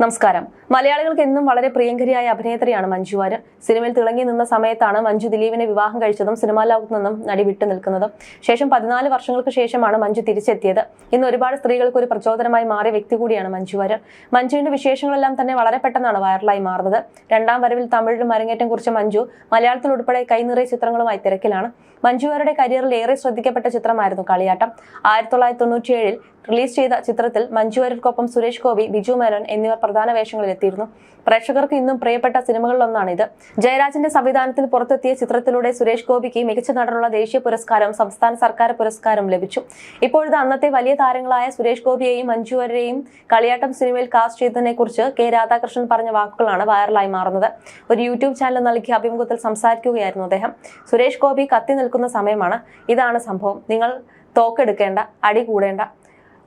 നമസ്കാരം. മലയാളികൾക്ക് എന്നും വളരെ പ്രിയങ്കരിയായ അഭിനേത്രിയാണ് മഞ്ജു വാര്യർ. സിനിമയിൽ തിളങ്ങി നിന്ന സമയത്താണ് മഞ്ജു ദിലീപിനെ വിവാഹം കഴിച്ചതും സിനിമാ ലോകത്ത് നിന്നും നടി വിട്ടു നിൽക്കുന്നതും. ശേഷം പതിനാല് വർഷങ്ങൾക്ക് ശേഷമാണ് മഞ്ജു തിരിച്ചെത്തിയത്. ഇന്ന് ഒരുപാട് സ്ത്രീകൾക്ക് ഒരു പ്രചോദനമായി മാറിയ വ്യക്തി കൂടിയാണ് മഞ്ജു വാര്യർ. മഞ്ജുവിന്റെ വിശേഷങ്ങളെല്ലാം തന്നെ വളരെ പെട്ടെന്നാണ് വൈറലായി മാറുന്നത്. രണ്ടാം വരവിൽ തമിഴിലും അരങ്ങേറ്റം കുറിച്ച മഞ്ജു മലയാളത്തിൽ ഉൾപ്പെടെ കൈനിറയ ചിത്രങ്ങളുമായി തിരക്കിലാണ്. മഞ്ജു വാര്യരുടെ കരിയറിൽ ഏറെ ശ്രദ്ധിക്കപ്പെട്ട ചിത്രമായിരുന്നു കളിയാട്ടം. ആയിരത്തി തൊള്ളായിരത്തി തൊണ്ണൂറ്റിയേഴിൽ റിലീസ് ചെയ്ത ചിത്രത്തിൽ മഞ്ജു വാര്യർക്കൊപ്പം സുരേഷ് ഗോപി ബിജു മേനോൻ എന്നിവർ പ്രധാന വേഷങ്ങളിൽ എത്തിയിരുന്നു. പ്രേക്ഷകർക്ക് ഇന്നും പ്രിയപ്പെട്ട സിനിമകളിലൊന്നാണിത്. ജയരാജന്റെ സംവിധാനത്തിൽ പുറത്തെത്തിയ ചിത്രത്തിലൂടെ സുരേഷ് ഗോപിക്ക് മികച്ച നടനുള്ള ദേശീയ പുരസ്കാരം സംസ്ഥാന സർക്കാർ പുരസ്കാരം ലഭിച്ചു. ഇപ്പോഴത്തെ അന്നത്തെ വലിയ താരങ്ങളായ സുരേഷ് ഗോപിയെയും മഞ്ജു വാര്യരെയും കളിയാട്ടം സിനിമയിൽ കാസ്റ്റ് ചെയ്തതിനെ കുറിച്ച് കെ. രാധാകൃഷ്ണൻ പറഞ്ഞ വാക്കുകളാണ് വൈറലായി മാറുന്നത്. ഒരു യൂട്യൂബ് ചാനൽ നൽകിയ അഭിമുഖത്തിൽ സംസാരിക്കുകയായിരുന്നു അദ്ദേഹം. സുരേഷ് ഗോപി കത്തി നിൽക്കുന്ന സമയമാണ്. ഇതാണ് സംഭവം. നിങ്ങൾ തോക്കെടുക്കേണ്ട അടി കൂടേണ്ട.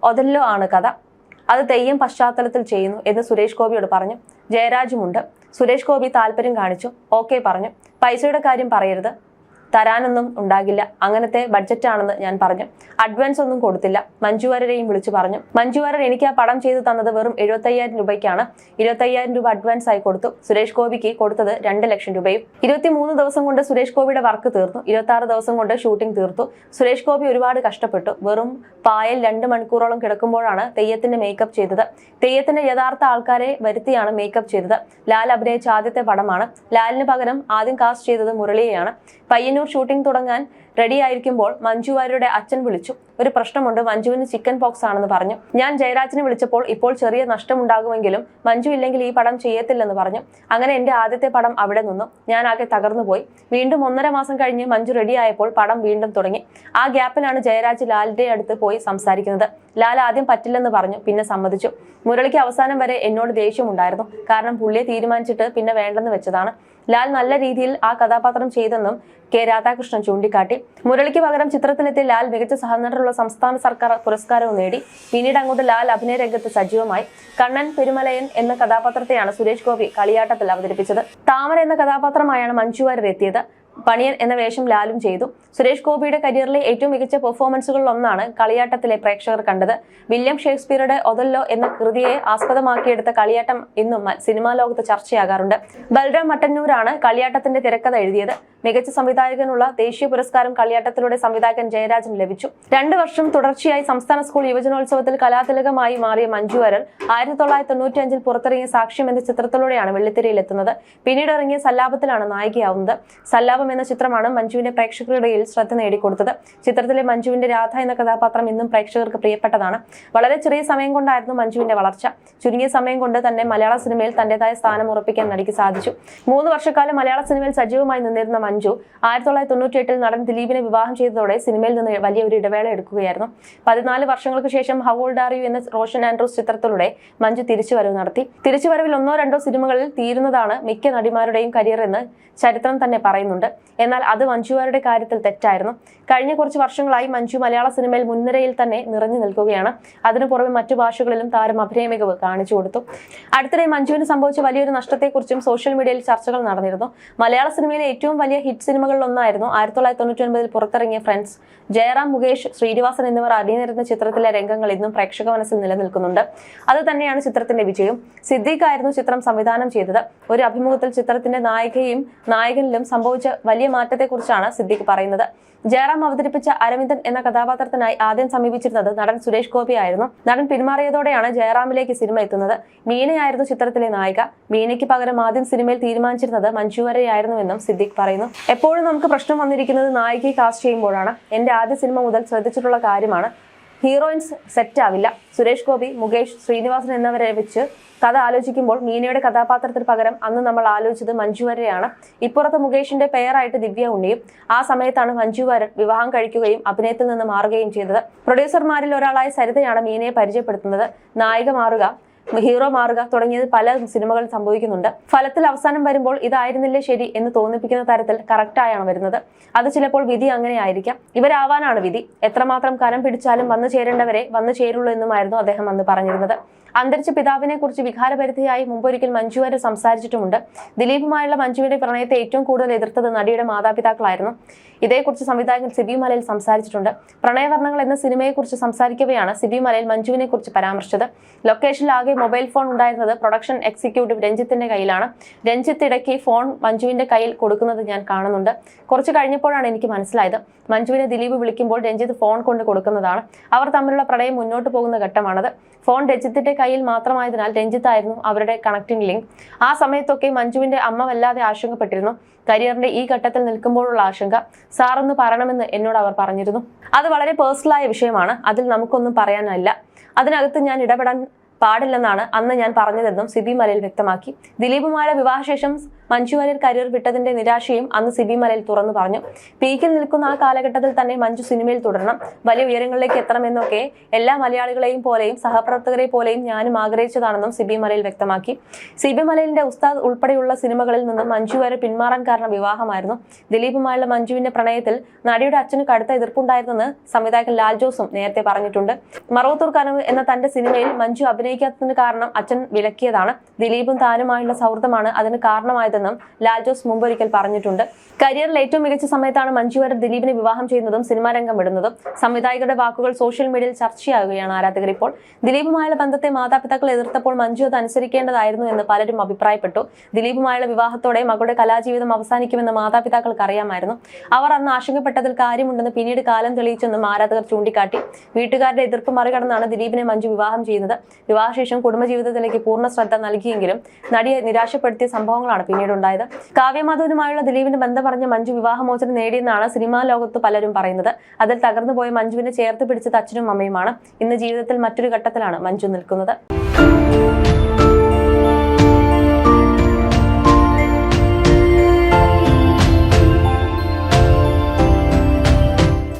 ഒതല്ലോ ആണ് കഥ. അത് തെയ്യം പശ്ചാത്തലത്തിൽ ചെയ്യുന്നു എന്ന് സുരേഷ് ഗോപിയോട് പറഞ്ഞു. ജയരാജുമുണ്ട്. സുരേഷ് ഗോപി താല്പര്യം കാണിച്ചു. ഓക്കെ പറഞ്ഞു. പൈസയുടെ കാര്യം പറയരുത്. തരാനൊന്നും ഉണ്ടാകില്ല. അങ്ങനത്തെ ബഡ്ജറ്റ് ആണെന്ന് ഞാൻ പറഞ്ഞു. അഡ്വാൻസ് ഒന്നും കൊടുത്തില്ല. മഞ്ജുവാരരെയും വിളിച്ചു പറഞ്ഞു. മഞ്ജുവാരർ എനിക്ക് ആ പടം ചെയ്തു തന്നത് വെറും എഴുപത്തയ്യായിരം രൂപയ്ക്കാണ്. ഇരുപത്തയ്യായിരം രൂപ അഡ്വാൻസ് ആയി കൊടുത്തു. സുരേഷ് ഗോപിക്ക് കൊടുത്തത് രണ്ട് ലക്ഷം രൂപയും. ഇരുപത്തിമൂന്ന് ദിവസം കൊണ്ട് സുരേഷ് ഗോപിയുടെ വർക്ക് തീർന്നു. ഇരുപത്തി ആറ് ദിവസം കൊണ്ട് ഷൂട്ടിംഗ് തീർത്തു. സുരേഷ് ഗോപി ഒരുപാട് കഷ്ടപ്പെട്ടു. വെറും പായൽ രണ്ട് മണിക്കൂറോളം കിടക്കുമ്പോഴാണ് തെയ്യത്തിന്റെ മേക്കപ്പ് ചെയ്തത്. തെയ്യത്തിന്റെ യഥാർത്ഥ ആൾക്കാരെ വരുത്തിയാണ് മേക്കപ്പ് ചെയ്തത്. ലാൽ അഭിനയിച്ച ആദ്യത്തെ പടമാണ്. ലാലിന് പകരം ആദ്യം കാസ്റ്റ് ചെയ്തത് മുരളിയെയാണ്. പയ്യന്നൂർ ഷൂട്ടിംഗ് തുടങ്ങാൻ റെഡി ആയിരിക്കുമ്പോൾ മഞ്ജു വാര്യരുടെ അച്ഛൻ വിളിച്ചു. ഒരു പ്രശ്നമുണ്ട് മഞ്ജുവിന് ചിക്കൻ പോക്സ് ആണെന്ന് പറഞ്ഞു. ഞാൻ ജയരാജിനെ വിളിച്ചപ്പോൾ ഇപ്പോൾ ചെറിയ നഷ്ടമുണ്ടാകുമെങ്കിലും മഞ്ജു ഇല്ലെങ്കിൽ ഈ പടം ചെയ്യത്തില്ലെന്ന് പറഞ്ഞു. അങ്ങനെ എന്റെ ആദ്യത്തെ പടം അവിടെ നിന്നു. ഞാൻ ആകെ തകർന്നു പോയി. വീണ്ടും ഒന്നര മാസം കഴിഞ്ഞ് മഞ്ജു റെഡി ആയപ്പോൾ പടം വീണ്ടും തുടങ്ങി. ആ ഗ്യാപ്പിലാണ് ജയരാജ് ലാലിന്റെ അടുത്ത് പോയി സംസാരിക്കുന്നത്. ലാൽ ആദ്യം പറ്റില്ലെന്ന് പറഞ്ഞു പിന്നെ സമ്മതിച്ചു. മുരളിക്ക് അവസാനം വരെ എന്നോട് ദേഷ്യമുണ്ടായിരുന്നു. കാരണം പുള്ളിയെ തീരുമാനിച്ചിട്ട് പിന്നെ വേണ്ടെന്ന് വെച്ചതാണ്. ലാൽ നല്ല രീതിയിൽ ആ കഥാപാത്രം ചെയ്തെന്നും കെ രാധാകൃഷ്ണൻ ചൂണ്ടിക്കാട്ടി. മുരളിക്ക് പകരം ചിത്രത്തിലെത്തിയ ലാൽ മികച്ച സഹനടനുള്ള സംസ്ഥാന സർക്കാർ പുരസ്കാരവും നേടി. പിന്നീട് അങ്ങോട്ട് ലാൽ അഭിനയ രംഗത്ത് സജീവമായി. കണ്ണൻ പെരുമലയൻ എന്ന കഥാപാത്രത്തെയാണ് സുരേഷ് ഗോപി കളിയാട്ടത്തിൽ അവതരിപ്പിച്ചത്. താമര എന്ന കഥാപാത്രമായാണ് മഞ്ജു വാര്യർ എത്തിയത്. പണിയൻ എന്ന വേഷം ലാലും ചെയ്തു. സുരേഷ് ഗോപിയുടെ കരിയറിലെ ഏറ്റവും മികച്ച പെർഫോമൻസുകളിൽ ഒന്നാണ് കളിയാട്ടത്തിലെ പ്രേക്ഷകർ കണ്ടത്. വില്യം ഷേക്സ്പിയറുടെ ഒതല്ലോ എന്ന കൃതിയെ ആസ്പദമാക്കിയെടുത്ത കളിയാട്ടം ഇന്നും സിനിമാ ലോകത്ത് ചർച്ചയാകാറുണ്ട്. ബൽറാം മട്ടന്നൂരാണ് കളിയാട്ടത്തിന്റെ തിരക്കഥ എഴുതിയത്. മികച്ച സംവിധായകനുള്ള ദേശീയ പുരസ്കാരം കളിയാട്ടത്തിലൂടെ സംവിധായകൻ ജയരാജൻ ലഭിച്ചു. രണ്ട് വർഷം തുടർച്ചയായി സംസ്ഥാന സ്കൂൾ യുവജനോത്സവത്തിൽ കലാതിലകമായി മാറിയ മഞ്ജു വാര്യർ ആയിരത്തി തൊള്ളായിരത്തി തൊണ്ണൂറ്റി അഞ്ചിൽ പുറത്തിറങ്ങിയ സാക്ഷ്യം എന്ന ചിത്രത്തിലൂടെയാണ് വെള്ളിത്തിരയിൽ എത്തുന്നത്. പിന്നീട് ഇറങ്ങിയ സല്ലാപത്തിലാണ് നായികയാവുന്നത്. സല്ലാപം എന്ന ചിത്രമാണ് മഞ്ജുവിന്റെ പ്രേക്ഷകരുടെയിൽ ശ്രദ്ധ നേടിക്കൊടുത്തത്. ചിത്രത്തിലെ മഞ്ജുവിന്റെ രാധ എന്ന കഥാപാത്രം ഇന്നും പ്രേക്ഷകർക്ക് പ്രിയപ്പെട്ടതാണ്. വളരെ ചെറിയ സമയം കൊണ്ടായിരുന്നു മഞ്ജുവിന്റെ വളർച്ച. ചുരുങ്ങിയ സമയം കൊണ്ട് തന്നെ മലയാള സിനിമയിൽ തന്റേതായ സ്ഥാനം ഉറപ്പിക്കാൻ നടിക്ക് സാധിച്ചു. മൂന്ന് വർഷക്കാലം മലയാള സിനിമയിൽ സജീവമായി നിന്നിരുന്ന മഞ്ജു. ആയിരത്തി തൊള്ളായിരത്തി തൊണ്ണൂറ്റി എട്ടിൽ നടൻ ദിലീപിനെ വിവാഹം ചെയ്തതോടെ സിനിമയിൽ നിന്ന് വലിയ ഒരു ഇടവേള എടുക്കുകയായിരുന്നു. പതിനാല് വർഷങ്ങൾക്ക് ശേഷം ഹൗ ഓൾഡ് ആർ യു എന്ന റോഷൻ ആൻഡ്രൂസ് ചിത്രത്തിലൂടെ മഞ്ജു തിരിച്ചുവരവ് നടത്തി. തിരിച്ചുവരവിൽ ഒന്നോ രണ്ടോ സിനിമകളിൽ തീരുന്നതാണ് മിക്ക നടിമാരുടെയും കരിയർ എന്ന് ചരിത്രം തന്നെ പറയുന്നുണ്ട്. എന്നാൽ അത് മഞ്ജുവാരുടെ കാര്യത്തിൽ തെറ്റായിരുന്നു. കഴിഞ്ഞ കുറച്ച് വർഷങ്ങളായി മഞ്ജു മലയാള സിനിമയിൽ മുൻനിരയിൽ തന്നെ നിറഞ്ഞു നിൽക്കുകയാണ്. അതിനു പുറമെ മറ്റു ഭാഷകളിലും താരം അഭിനയ മികവ് കാണിച്ചു കൊടുത്തു. അടുത്തിടെ മഞ്ജുവിന് സംഭവിച്ച വലിയൊരു നഷ്ടത്തെക്കുറിച്ചും സോഷ്യൽ മീഡിയയിൽ ചർച്ചകൾ നടന്നിരുന്നു. മലയാള സിനിമയിലെ ഏറ്റവും വലിയ ഹിറ്റ് സിനിമകളിലൊന്നായിരുന്നു ആയിരത്തി തൊള്ളായിരത്തി തൊണ്ണൂറ്റി ഒൻപതിൽ പുറത്തിറങ്ങിയ ഫ്രണ്ട്സ്. ജയറാം മുകേഷ് ശ്രീനിവാസൻ എന്നിവർ അണിനിരുന്ന ചിത്രത്തിലെ രംഗങ്ങൾ ഇന്നും പ്രേക്ഷക മനസ്സിൽ നിലനിൽക്കുന്നുണ്ട്. അത് തന്നെയാണ് ചിത്രത്തിന്റെ വിജയം. സിദ്ദീഖ് ആയിരുന്നു ചിത്രം സംവിധാനം ചെയ്തത്. ഒരു അഭിമുഖത്തിൽ ചിത്രത്തിന്റെ നായികയും നായകനിലും സംഭവിച്ച വലിയ മാറ്റത്തെക്കുറിച്ചാണ് സിദ്ദീഖ് പറയുന്നത്. ജയറാം അവതരിപ്പിച്ച അരവിന്ദൻ എന്ന കഥാപാത്രത്തിനായി ആദ്യം സമീപിച്ചിരുന്നത് നടൻ സുരേഷ് ഗോപി ആയിരുന്നു. നടൻ പിന്മാറിയതോടെയാണ് ജയറാമിലേക്ക് സിനിമ എത്തുന്നത്. മീനയായിരുന്നു ചിത്രത്തിലെ നായിക. മീനയ്ക്ക് പകരം ആദ്യം സിനിമയിൽ തീരുമാനിച്ചിരുന്നത് മഞ്ജു വരെയായിരുന്നുവെന്നും സിദ്ദീഖ് പറയുന്നു. എപ്പോഴും നമുക്ക് പ്രശ്നം വന്നിരിക്കുന്നത് നായികയെ കാസ്റ്റ് ചെയ്യുമ്പോഴാണ്. എന്റെ ആദ്യ സിനിമ മുതൽ ശ്രദ്ധിച്ചിട്ടുള്ള കാര്യമാണ്. ഹീറോയിൻസ് സെറ്റ് ആവില്ല. സുരേഷ് ഗോപി മുകേഷ് ശ്രീനിവാസൻ എന്നിവരെ വെച്ച് കഥ ആലോചിക്കുമ്പോൾ മീനയുടെ കഥാപാത്രത്തിന് പകരം അന്ന് നമ്മൾ ആലോചിച്ചത് മഞ്ജു വരെയാണ്. ഇപ്പുറത്ത് മുകേഷിന്റെ പേരായിട്ട് ദിവ്യ ഉണ്ണിയും ആ സമയത്താണ് മഞ്ജു വാര്യർ വിവാഹം കഴിക്കുകയും അഭിനയത്തിൽ നിന്ന് മാറുകയും ചെയ്തത്. പ്രൊഡ്യൂസർമാരിൽ ഒരാളായ സരിതയാണ് മീനയെ പരിചയപ്പെടുത്തുന്നത്. നായിക മാറുക. ഹീറോ മാറുക തുടങ്ങിയത് പല സിനിമകളും സംഭവിക്കുന്നുണ്ട്. ഫലത്തിൽ അവസാനം വരുമ്പോൾ ഇതായിരുന്നില്ലേ ശരി എന്ന് തോന്നിപ്പിക്കുന്ന തരത്തിൽ കറക്റ്റായാണ് വരുന്നത്. അത് ചിലപ്പോൾ വിധി അങ്ങനെ ആയിരിക്കാം ഇവരാവാനാണ് വിധി. എത്രമാത്രം കരം പിടിച്ചാലും വന്നു ചേരേണ്ടവരെ വന്നു ചേരുള്ളൂ എന്നുമായിരുന്നു അദ്ദേഹം അന്ന് പറഞ്ഞിരുന്നത്. അന്തരിച്ച പിതാവിനെ കുറിച്ച് വികാരപരിധിയായി മുമ്പൊരിക്കൽ മഞ്ജു വരെ സംസാരിച്ചിട്ടുമുണ്ട്. ദിലീപുമായുള്ള മഞ്ജുവിന്റെ പ്രണയത്തെ ഏറ്റവും കൂടുതൽ എതിർത്തത് നടിയുടെ മാതാപിതാക്കളായിരുന്നു. ഇതേക്കുറിച്ച് സംവിധായകൻ സിബി മലയിൽ സംസാരിച്ചിട്ടുണ്ട്. പ്രണയവർണങ്ങൾ എന്ന സിനിമയെക്കുറിച്ച് സംസാരിക്കവെയാണ് സിബി മലയിൽ മഞ്ജുവിനെ കുറിച്ച് പരാമർശിച്ചത് ലൊക്കേഷനിലാകെ മൊബൈൽ ഫോൺ ഉണ്ടായിരുന്നത് പ്രൊഡക്ഷൻ എക്സിക്യൂട്ടീവ് രഞ്ജിത്തിന്റെ കയ്യിലാണ്. രഞ്ജിത്ത് ഇടയ്ക്ക് ഫോൺ മഞ്ജുവിന്റെ കയ്യിൽ കൊടുക്കുന്നത് ഞാൻ കാണുന്നുണ്ട്. കുറച്ച് കഴിഞ്ഞപ്പോഴാണ് എനിക്ക് മനസ്സിലായത്. മഞ്ജുവിനെ ദിലീപ് വിളിക്കുമ്പോൾ രഞ്ജിത്ത് ഫോൺ കൊണ്ട് കൊടുക്കുന്നതാണ്. അവർ തമ്മിലുള്ള പ്രണയം മുന്നോട്ട് പോകുന്ന ഘട്ടമാണത്. ഫോൺ രഞ്ജിത്തിന്റെ കയ്യിൽ മാത്രമായതിനാൽ രഞ്ജിത്തായിരുന്നു അവരുടെ കണക്റ്റിംഗ് ലിങ്ക് ആ സമയത്തൊക്കെ മഞ്ജുവിന്റെ അമ്മ വല്ലാതെ ആശങ്കപ്പെട്ടിരുന്നു. കരിയറിന്റെ ഈ ഘട്ടത്തിൽ നിൽക്കുമ്പോഴുള്ള ആശങ്ക സാറൊന്ന് പറയണമെന്ന് എന്നോട് അവർ പറഞ്ഞിരുന്നു. അത് വളരെ പേഴ്സണലായ വിഷയമാണ്. അതിൽ നമുക്കൊന്നും പറയാനല്ല. അതിനകത്ത് ഞാൻ ഇടപെടാൻ പാടില്ലെന്നാണ് അന്ന് ഞാൻ പറഞ്ഞതെന്നും സിബി മലയിൽ വ്യക്തമാക്കി. ദിലീപുമായ വിവാഹശേഷം മഞ്ജു വാര്യർ കരിയർ വിട്ടതിന്റെ നിരാശയും അന്ന് സിബി മലയിൽ തുറന്നു പറഞ്ഞു. പീക്കിൽ നിൽക്കുന്ന ആ കാലഘട്ടത്തിൽ തന്നെ മഞ്ജു സിനിമയിൽ തുടരണം. വലിയ ഉയരങ്ങളിലേക്ക് എത്തണമെന്നൊക്കെ എല്ലാ മലയാളികളെയും പോലെയും സഹപ്രവർത്തകരെ പോലെയും ഞാനും ആഗ്രഹിച്ചതാണെന്നും സിബി മലയിൽ വ്യക്തമാക്കി. സിബി മലയിലിന്റെ ഉസ്താദ് ഉൾപ്പെടെയുള്ള സിനിമകളിൽ നിന്നും മഞ്ജു വാര്യർ പിന്മാറാൻ കാരണം വിവാഹമായിരുന്നു. ദിലീപുമായുള്ള മഞ്ജുവിന്റെ പ്രണയത്തിൽ നടിയുടെ അച്ഛന് കടുത്ത എതിർപ്പുണ്ടായിരുന്നെന്ന് സംവിധായകൻ ലാൽ ജോസും നേരത്തെ പറഞ്ഞിട്ടുണ്ട്. മറവത്തൂർ കനവ് എന്ന തന്റെ സിനിമയിൽ മഞ്ജു അഭിനയിക്കാത്തതിന് കാരണം അച്ഛൻ വിലക്കിയതാണ്. ദിലീപും താനുമായുള്ള സൗഹൃദമാണ് അതിന് കാരണമായതെന്നും ലാൽ ജോസ് മുമ്പൊരിക്കൽ പറഞ്ഞിട്ടുണ്ട്. കരിയറിൽ ഏറ്റവും മികച്ച സമയത്താണ് മഞ്ജു വാര്യർ ദിലീപിനെ വിവാഹം ചെയ്യുന്നതും സിനിമാ രംഗം വിടുന്നതും സംവിധായകരുടെ വാക്കുകൾ സോഷ്യൽ മീഡിയയിൽ ചർച്ചയാകുകയാണ് ആരാധകർ ഇപ്പോൾ. ദിലീപുമായുള്ള ബന്ധത്തെ മാതാപിതാക്കൾ എതിർത്തപ്പോൾ മഞ്ജു അത് അനുസരിക്കേണ്ടതായിരുന്നു എന്ന് പലരും അഭിപ്രായപ്പെട്ടു. ദിലീപുമായുള്ള വിവാഹത്തോടെ മകളുടെ കലാജീവിതം അവസാനിക്കുമെന്ന് മാതാപിതാക്കൾക്ക് അറിയാമായിരുന്നു. അവർ അന്ന് ആശങ്കപ്പെട്ടതിൽ കാര്യമുണ്ടെന്ന് പിന്നീട് കാലം തെളിയിച്ചെന്നും ആരാധകർ ചൂണ്ടിക്കാട്ടി. വീട്ടുകാരുടെ എതിർപ്പ് മറികടന്നാണ് ദിലീപിനെ മഞ്ജു വിവാഹം ചെയ്യുന്നത്. വിവാഹശേഷം കുടുംബജീവിതത്തിലേക്ക് പൂർണ ശ്രദ്ധ നൽകിയെങ്കിലും നടിയെ നിരാശപ്പെടുത്തിയ സംഭവങ്ങളാണ് പിന്നീട് ഉണ്ടായത് കാവ്യമാധവനുമായുള്ള ദിലീപിന്റെ ബന്ധം പറഞ്ഞ മഞ്ജു വിവാഹമോചനം നേടിയെന്നാണ് സിനിമാ ലോകത്ത് പലരും പറയുന്നത്. അതിൽ തകർന്നുപോയ മഞ്ജുവിനെ ചേർത്ത് പിടിച്ചത് അച്ഛനും അമ്മയുമാണ്. ഇന്ന് ജീവിതത്തിൽ മറ്റൊരു ഘട്ടത്തിലാണ് മഞ്ജു നിൽക്കുന്നത്.